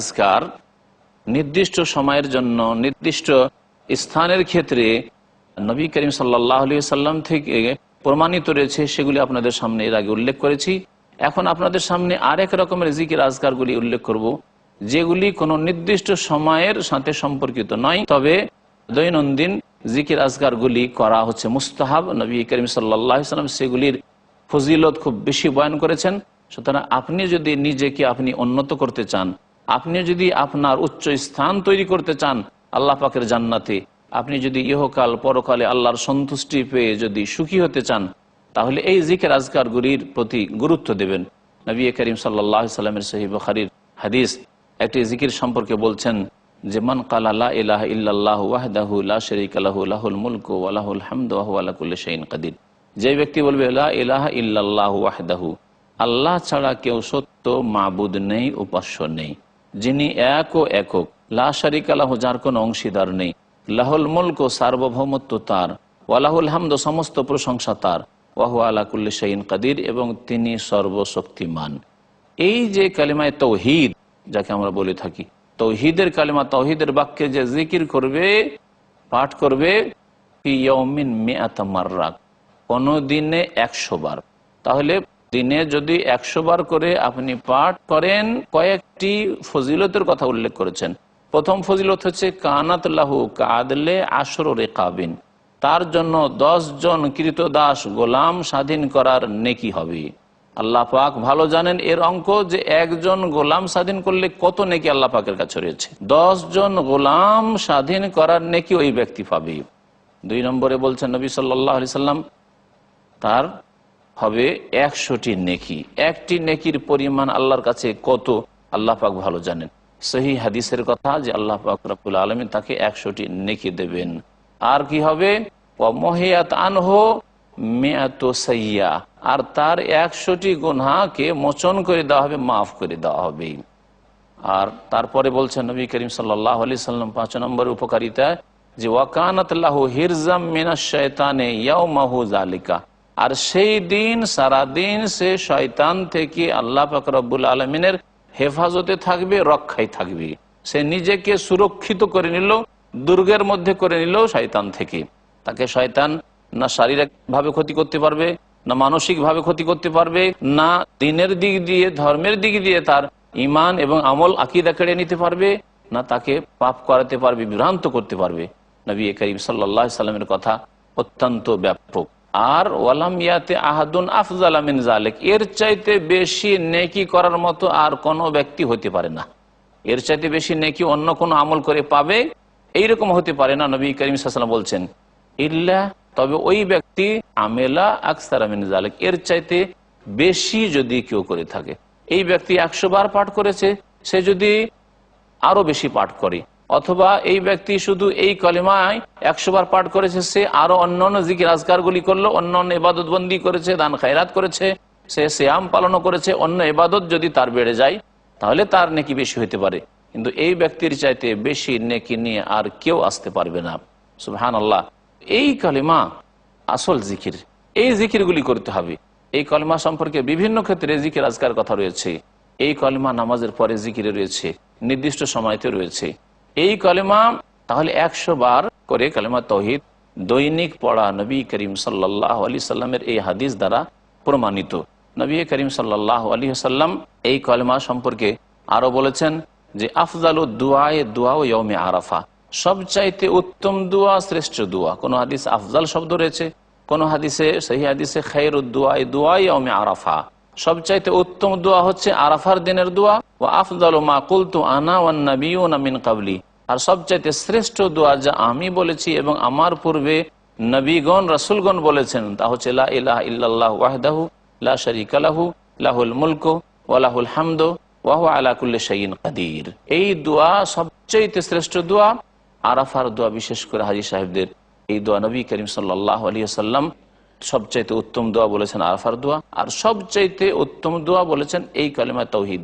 আজকার নির্দিষ্ট সময়ের জন্য, নির্দিষ্ট স্থানের ক্ষেত্রে নবী করিম সাল্লাহ সাল্লাম থেকে প্রমাণিত রয়েছে, সেগুলি আপনাদের সামনে এর আগে উল্লেখ করেছি। এখন আপনাদের সামনে আরেক রকমের জিকির আজকারগুলি উল্লেখ করব, যেগুলি কোনো নির্দিষ্ট সময়ের সাথে সম্পর্কিত নয়। তবে দৈনন্দিন জিকির আজকারগুলি করা হচ্ছে মুস্তাহাব। নবী করিম সাল্লাহ সাল্লাম সেগুলির ফজিলত খুব বেশি বয়ান করেছেন। সুতরাং আপনি যদি নিজেকে আপনি উন্নত করতে চান আপনি যদি আপনার উচ্চ স্থান তৈরি করতে চান, আল্লাহ পাকের জান্নাতে, আপনি যদি ইহকাল, পরকালে আল্লাহর সন্তুষ্টি পেয়ে যদি সুখী হতে চান, তাহলে এই জিকের আজকারগুলির প্রতি গুরুত্ব দেবেন। নবী করিম সাল্লাহ সাল্লামের সহি বখারির হাদিস একটি জিকির সম্পর্কে বলছেন যে, মান কালা ইলাহ ইল্লাল্লাহ ওয়াহদাহু লা শরীক লাহু, লাহুল মুলকু ওয়া লাহুল হামদু ওয়া আলা কুল্লি শাইইন কাদির। যে ব্যক্তি বলবে, লা ইলাহা ইল্লাল্লাহ ওয়াহদাহু আল্লাহ ছাড়া কেউ সত্য মাবুদ নেই, উপাস্য নেই। যিনি এক ও একক, লা শরিক লাহু, যার কোনো অংশীদার নেই। লাহুল মুলক ও সার্বভৌমত্ব তার ওয়ালাহুল হামদ সমস্ত প্রশংসা তার ওয়াহু আলা কুল্লি শাইইন কাদির, এবং তিনি সর্বশক্তিমান। এই যে কালিমায় তৌহিদ, যাকে আমরা বলে থাকি, তৌহিদের কালিমা, তৌহিদের বাক্যে যে জিকির করবে, পাঠ করবে কোনো দিনে একশো বার। তাহলে দিনে যদি একশো বার করে আপনি পাঠ করেন, কয়েকটি ফজিলতের কথা উল্লেখ করেছেন। প্রথম ফজিলত হচ্ছে, কানাত লাহু কাদলে আসর রে কাবিন তার জন্য দশ জন কৃত দাস গোলাম স্বাধীন করার নেকি হবে। আল্লাহ পাক ভালো জানেন এর অঙ্ক যে একজন গোলাম স্বাধীন করলে কত নেকি আল্লাহ পাকের কাছে রয়েছে। দশ জন গোলাম স্বাধীন করার নেকি ওই ব্যক্তি পাবে। দুই নম্বরে বলছেন নবী সাল্লাহ সাল্লাম, তার হবে একশোটি নেকি। একটি নেকির পরিমাণ আল্লাহর কাছে কত, আল্লাহ পাক ভালো জানেন। সহি হাদিসের কথা যে আল্লাহ পাক রব্বুল আলমী তাকে একশোটি নেকি দেবেন। আর কি হবে? আর তার একশোটি গুনহাকে মোচন করে দেওয়া হবে, মাফ করে দেওয়া হবে। আর তারপরে বলছেন নবী করিম সাল্লাহ আলি সাল্লাম পাঁচ নম্বর উপকারিতা যে ওয়াকানাত হিরজাম মিনা শয়তানে ইয়াও মাহু জালিকা আর সেই দিন, সারা দিন সে শয়তান থেকে আল্লাহ ফাকরবুল আলমিনের হেফাজতে থাকবে, রক্ষায় থাকবে। সে নিজেকে সুরক্ষিত করে নিল, দুর্গের মধ্যে করে নিল শয়তান থেকে। তাকে শয়তান না শারীরিক ভাবে ক্ষতি করতে পারবে, না মানসিক ভাবে ক্ষতি করতে পারবে, না দিনের দিক দিয়ে, ধর্মের দিক দিয়ে তার ইমান এবং আমল আকিদা কেড়ে নিতে পারবে, না তাকে পাপ করাতে পারবে, বিভ্রান্ত করতে পারবে। নবী করিম সাল্লাহ সাল্লামের কথা অত্যন্ত ব্যাপক। আর ওয়ালাম ইয়াতে আহাদুন আফজাল আমিন জালেক এর চাইতে বেশি নেকি করার মতো আর কোনো ব্যক্তি হতে পারে না। এর চাইতে বেশি নেকি অন্য কোনো আমল করে পাবে, এইরকম হতে পারে না, নবী করিম সাল্লাম বলছেন। ইল্লা, তবে ওই ব্যক্তি আমেলা আকসার আমিন জালেক এর চাইতে বেশি যদি কেউ করে থাকে। এই ব্যক্তি একশো বার পাঠ করেছে, সে যদি আরও বেশি পাঠ করে। অথবা এই ব্যক্তি শুধু এই কলিমায় একশো বার পাঠ করেছে, সে আরও অন্য অন্য জিকির আজকারগুলি করল অন্য অন্য এবাদত বন্দি করেছে, দান খায়রাত করেছে, সে শ্যাম পালনও করেছে, অন্য এবাদত যদি তার বেড়ে যায়, তাহলে তার নেকি বেশি হইতে পারে। কিন্তু এই ব্যক্তির চাইতে বেশি নেকি নিয়ে আর কেউ আসতে পারবে না। সুহান আল্লাহ এই কালিমা আসল জিকির। এই জিকিরগুলি করতে হবে। এই কলিমা সম্পর্কে বিভিন্ন ক্ষেত্রে জিকির আজকার কথা রয়েছে। এই কলিমা নামাজের পরে জিকিরে রয়েছে, নির্দিষ্ট সময়তে রয়েছে। এই কলেমা তাহলে একশো বার করে কালেমা তহিদ দৈনিক পড়া নবী করিম সাল্লাহ আলি সাল্লামের এই হাদিস দ্বারা প্রমাণিত। নবী করিম সাল্লাহ আলী সাল্লাম এই কলেমা সম্পর্কে আরও বলেছেন যে, আফজাল দুয়ায় দোয়া ও ইয়মে আরাফা। সবচাইতে উত্তম দোয়া শ্রেষ্ঠ দোয়া কোন হাদিস আফজাল শব্দ রয়েছে, কোন হাদিসে, সেই হাদিসে খের দোয়াই দোয়াই ইয়মে আরাফা। সবচাইতে উত্তম দোয়া হচ্ছে আরাফার দিনের দোয়া ও আফজাল মা কুলতু আনা ওয়ান নবী মিন কাবলি। আর সবচাইতে শ্রেষ্ঠ দোয়া যা আমি বলেছি এবং আমার পূর্বে নবীগণ, রাসুলগণ বলেছেন, তা হচ্ছে লা ইলাহ ইল্লাল্লাহ ওয়াহদাহু লা শারিকা লাহু, লাহুল মুলক ওয়ালাহুল হামদ ওয়াহু আলা কুল্লি শাইইন কাদির। এই দোয়া সবচাইতে শ্রেষ্ঠ দোয়া, আরাফার দোয়া বিশেষ করে হাজি সাহেবদের। এই দোয়া নবী করিম সাল্লাহ আলিয়া সাল্লাম সবচাইতে উত্তম দোয়া বলেছেন আরফার দোয়া আর সবচাইতে উত্তম দোয়া বলেছেন এই কালিমা তৌহিদ